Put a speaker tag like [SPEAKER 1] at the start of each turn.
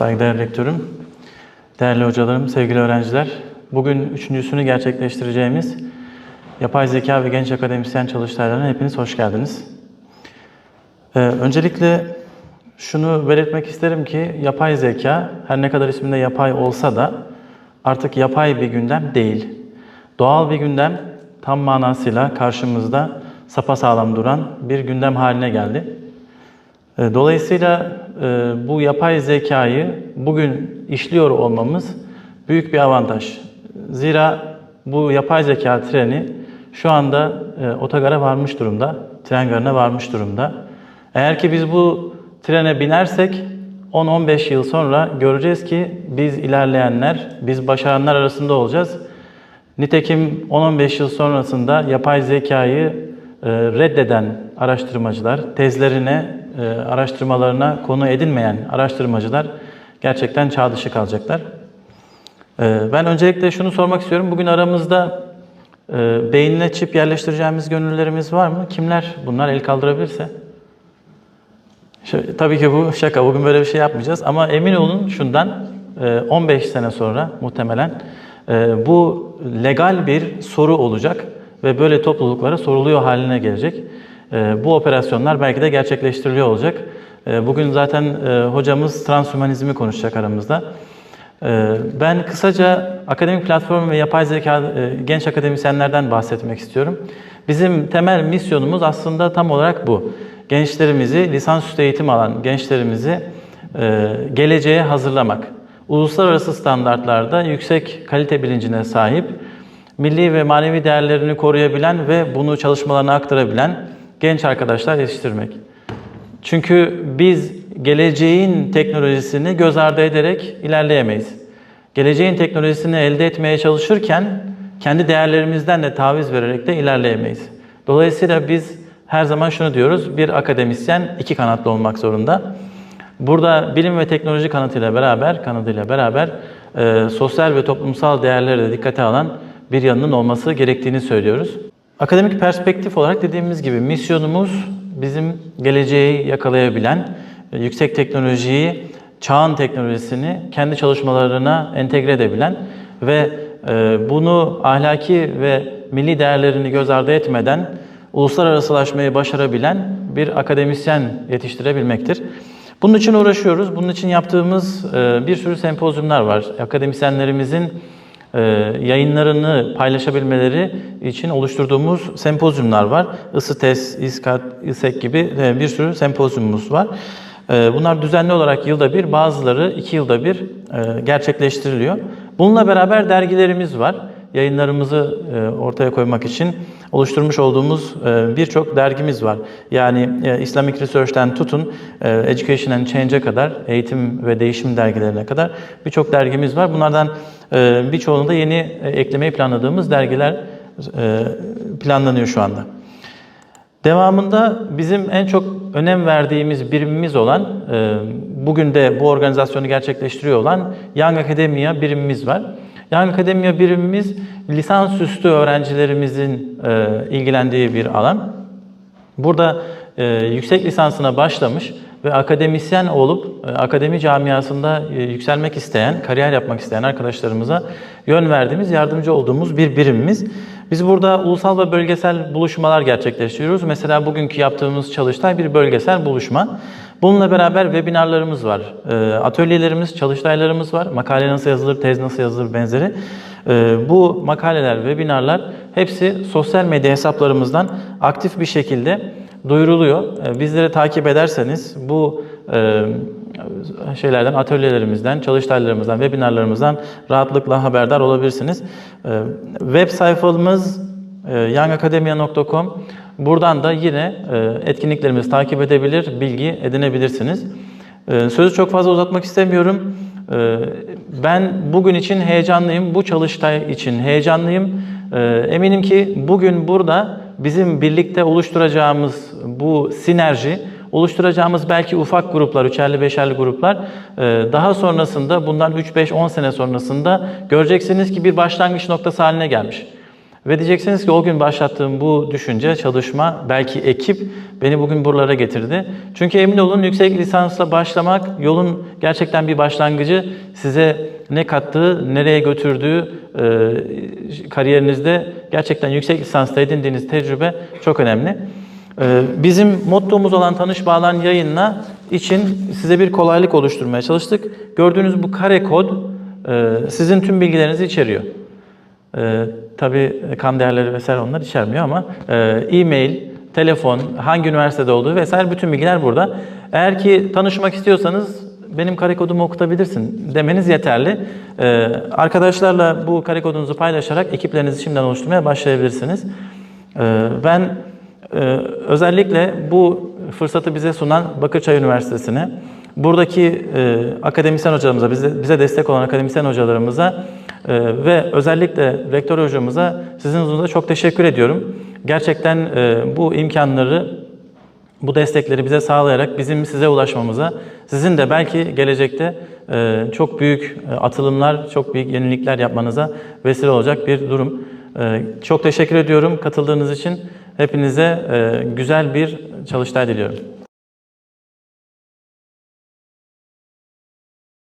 [SPEAKER 1] Saygıdeğer rektörüm, değerli hocalarım, sevgili öğrenciler. Bugün üçüncüsünü gerçekleştireceğimiz Yapay Zeka ve Genç Akademisyen Çalıştaylarına hepiniz hoş geldiniz. Ee, öncelikle şunu belirtmek isterim ki yapay zeka her ne kadar isminde yapay olsa da artık yapay bir gündem değil. Doğal bir gündem tam manasıyla karşımızda sapasağlam duran bir gündem haline geldi. E, Dolayısıyla bu yapay zekayı bugün işliyor olmamız büyük bir avantaj. Zira bu yapay zeka treni şu anda e, otogara varmış durumda, tren garına varmış durumda. Eğer ki biz bu trene binersek 10-15 yıl sonra göreceğiz ki biz ilerleyenler, biz başaranlar arasında olacağız. Nitekim 10-15 yıl sonrasında yapay zekayı e, reddeden araştırmacılar, tezlerine, e, araştırmalarına konu edinmeyen araştırmacılar gerçekten çağ dışı kalacaklar. E, Ben öncelikle şunu sormak istiyorum. Bugün aramızda e, beynine çip yerleştireceğimiz gönüllülerimiz var mı? Kimler bunlar el kaldırabilirse? Tabii ki bu şaka. Bugün böyle bir şey yapmayacağız. Ama emin olun şundan e, 15 sene sonra muhtemelen e, bu legal bir soru olacak ve böyle topluluklara soruluyor haline gelecek. E, Bu operasyonlar belki de gerçekleştiriliyor olacak. E, Bugün zaten e, hocamız transhümanizmi konuşacak aramızda. E, Ben kısaca akademik platform ve yapay zeka e, genç akademisyenlerden bahsetmek istiyorum. Bizim temel misyonumuz aslında tam olarak bu. Gençlerimizi, lisansüstü eğitim alan gençlerimizi e, geleceğe hazırlamak. Uluslararası standartlarda yüksek kalite bilincine sahip, milli ve manevi değerlerini koruyabilen ve bunu çalışmalarına aktarabilen genç arkadaşlar yetiştirmek. Çünkü biz geleceğin teknolojisini göz ardı ederek ilerleyemeyiz. Geleceğin teknolojisini elde etmeye çalışırken kendi değerlerimizden de taviz vererek de ilerleyemeyiz. Dolayısıyla biz her zaman şunu diyoruz, bir akademisyen iki kanatlı olmak zorunda. Burada bilim ve teknoloji kanatıyla beraber, kanadıyla beraber e, sosyal ve toplumsal değerleri de dikkate alan bir yanının olması gerektiğini söylüyoruz. Akademik perspektif olarak dediğimiz gibi misyonumuz bizim geleceği yakalayabilen, e, yüksek teknolojiyi, çağın teknolojisini kendi çalışmalarına entegre edebilen ve e, bunu ahlaki ve milli değerlerini göz ardı etmeden uluslararasılaşmayı başarabilen bir akademisyen yetiştirebilmektir. Bunun için uğraşıyoruz. Bunun için yaptığımız e, bir sürü sempozyumlar var. Akademisyenlerimizin yayınlarını paylaşabilmeleri için oluşturduğumuz sempozyumlar var. ISİTES, İSKAT, İSEK gibi e, bir sürü sempozyumumuz var. E, Bunlar düzenli olarak yılda bir, bazıları iki yılda bir e, gerçekleştiriliyor. Bununla beraber dergilerimiz var. Yayınlarımızı e, ortaya koymak için oluşturmuş olduğumuz e, birçok dergimiz var. Yani e, Islamic Research'ten tutun e, Education and Change'e kadar, eğitim ve değişim dergilerine kadar birçok dergimiz var. Bunlardan e, birçoğunu da yeni eklemeyi planladığımız dergiler planlanıyor şu anda. Devamında bizim en çok önem verdiğimiz birimimiz olan, bugün de bu organizasyonu gerçekleştiriyor olan Young Academia birimimiz var. Young Academia birimimiz lisansüstü öğrencilerimizin e, ilgilendiği bir alan. Burada e, yüksek lisansına başlamış ve akademisyen olup e, akademi camiasında e, yükselmek isteyen, kariyer yapmak isteyen arkadaşlarımıza yön verdiğimiz, yardımcı olduğumuz bir birimimiz. Biz burada ulusal ve bölgesel buluşmalar gerçekleştiriyoruz. Mesela bugünkü yaptığımız çalıştay bir bölgesel buluşma. Bununla beraber webinarlarımız var, e, atölyelerimiz, çalıştaylarımız var. Makale nasıl yazılır, tez nasıl yazılır benzeri. E, Bu makaleler, webinarlar hepsi sosyal medya hesaplarımızdan aktif bir şekilde duyuruluyor. E, Bizleri takip ederseniz bu e, şeylerden, atölyelerimizden, çalıştaylarımızdan, webinarlarımızdan rahatlıkla haberdar olabilirsiniz. Web sayfamız e, youngacademia.com. Buradan da yine e, etkinliklerimizi takip edebilir, bilgi edinebilirsiniz. E, Sözü çok fazla uzatmak istemiyorum. E, Ben bugün için heyecanlıyım, bu çalıştay için heyecanlıyım. Eminim ki bugün burada bizim birlikte oluşturacağımız bu sinerji, oluşturacağımız belki ufak gruplar, üçerli beşerli gruplar e, daha sonrasında bundan 3-5-10 sene sonrasında göreceksiniz ki bir başlangıç noktası haline gelmiş. Ve diyeceksiniz ki o gün başlattığım bu düşünce, çalışma, belki ekip beni bugün buralara getirdi. Çünkü emin olun yüksek lisansla başlamak yolun gerçekten bir başlangıcı. Size ne kattığı, nereye götürdüğü e, kariyerinizde gerçekten yüksek lisansta edindiğiniz tecrübe çok önemli. Ee, Bizim mottomuz olan Tanış Bağlan yayınla için size bir kolaylık oluşturmaya çalıştık. Gördüğünüz bu kare kod e, sizin tüm bilgilerinizi içeriyor. Ee, tabii kan değerleri vesaire onlar içermiyor ama e, e-mail, telefon, hangi üniversitede olduğu vesaire bütün bilgiler burada. Eğer ki tanışmak istiyorsanız benim kare kodumu okutabilirsin demeniz yeterli. Ee, arkadaşlarla bu kare kodunuzu paylaşarak ekiplerinizi şimdiden oluşturmaya başlayabilirsiniz. Ee, ben ee, özellikle bu fırsatı bize sunan Bakırçay Üniversitesi'ne, buradaki e, akademisyen hocalarımıza, bize, bize destek olan akademisyen hocalarımıza e, ve özellikle rektör hocamıza sizin huzurunuzda çok teşekkür ediyorum. Gerçekten e, bu imkanları, bu destekleri bize sağlayarak bizim size ulaşmamıza, sizin de belki gelecekte e, çok büyük e, atılımlar, çok büyük yenilikler yapmanıza vesile olacak bir durum. Çok teşekkür ediyorum katıldığınız için. Hepinize güzel bir çalıştay diliyorum.